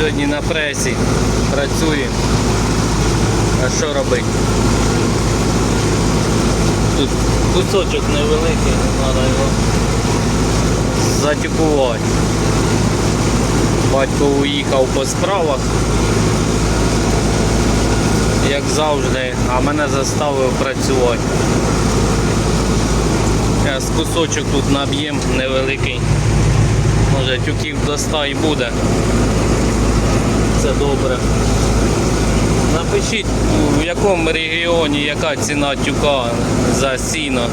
сьогодні на пресі. Працюємо. А що робити? Тут кусочок невеликий, треба його затюкувати. Батько уїхав по справах, як завжди, а мене заставив працювати. Зараз кусочок тут наб'єм невеликий. Може тюків до 100 і буде. Це добре. Напишіть, в якому регіоні яка ціна тюка за сіно.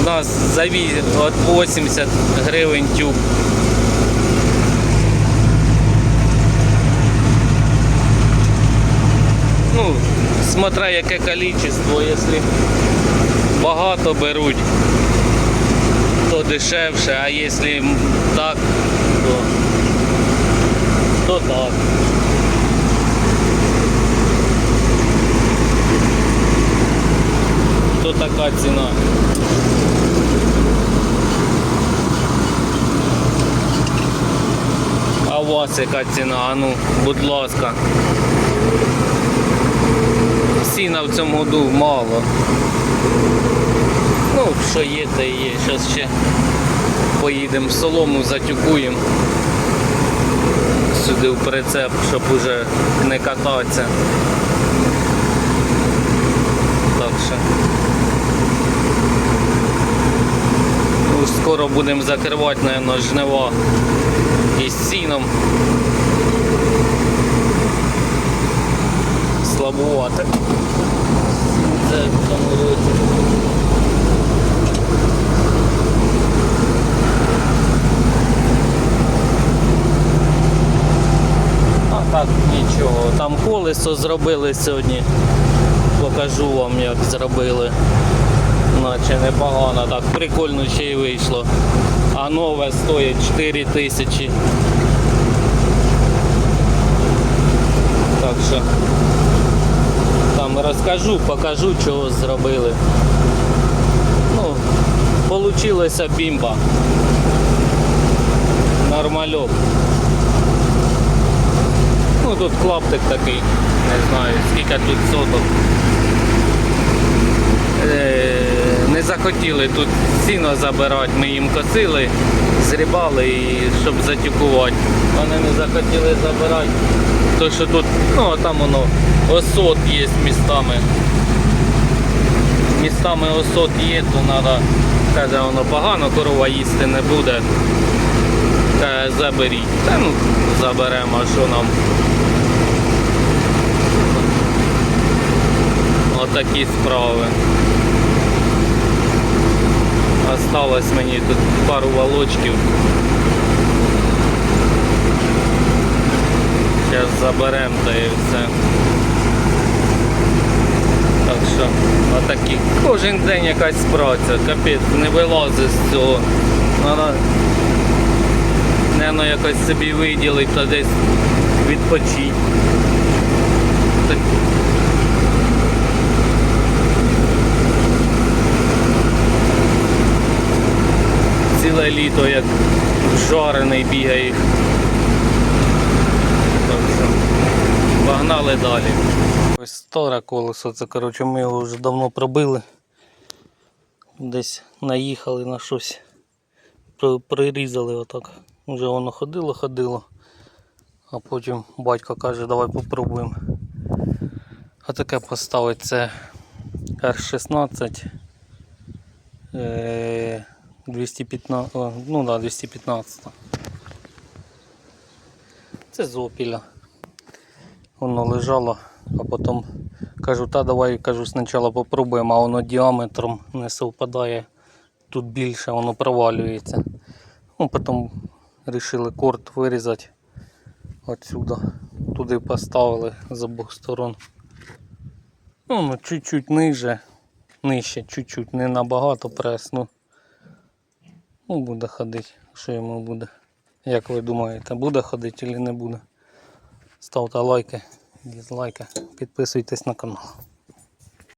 У нас за от 80 гривень тюк. Ну, смотря яке количество, якщо багато беруть, то дешевше, а якщо так, то, то так. То така ціна. А у вас яка ціна? А ну, будь ласка. Сіна в цьому году мало. Ну, що є, те є. Зараз ще поїдемо в солому, затюкуємо сюди в прицеп, щоб уже не кататися. Так що. Ну, скоро будемо закривати, мабуть, жнива із сіном. Слабувати. Це в цьому році. А так нічого. Там колесо зробили сьогодні. Покажу вам як зробили. Наче непогано, так прикольно ще й вийшло. А нове стоїть 4 тисячі. Так що там розкажу, покажу, чого зробили. Ну, получилося бімба. Нормальок. Тут клаптик такий, не знаю, скільки тут соток. Е, Не захотіли тут сіно забирати, ми їм косили, зрібали і щоб затюкувати. Вони не захотіли забирати. То що тут, ну а там воно осот є містами. Містами осот є, то треба, каже, воно погано, корова їсти не буде. Каже, заберіть. Та ну заберемо, а що нам. Отакі справи. Осталось мені тут пару волочків. Зараз заберемо та і все. Так що, отакі. Кожен день якась праця, капець, не вилазить з цього. Надо, Нено якось собі виділити та десь відпочити. Ціле літо як жарений бігає. Так що погнали далі. Ось старе колесо, це коротше ми його вже давно пробили. Десь наїхали на щось. При- Прирізали отак. Вже воно ходило, ходило. А потім батько каже, давай попробуємо. А таке поставити це R16 е, 215, ну да, 215. Це з опіля. Воно лежало, а потім кажу, та давай кажу, спочатку попробуємо, а воно діаметром не совпадає. Тут більше, воно провалюється. Ну, потім вирішили корт вирізати отсюда. Туди поставили з обох сторон. Ну, ну чуть-чуть ниже, нижче, чуть-чуть, не набагато прес, ну. Ну, буде ходити. Що йому буде? Як ви думаєте, буде ходити чи не буде? Ставте лайки, дізлайки, підписуйтесь на канал.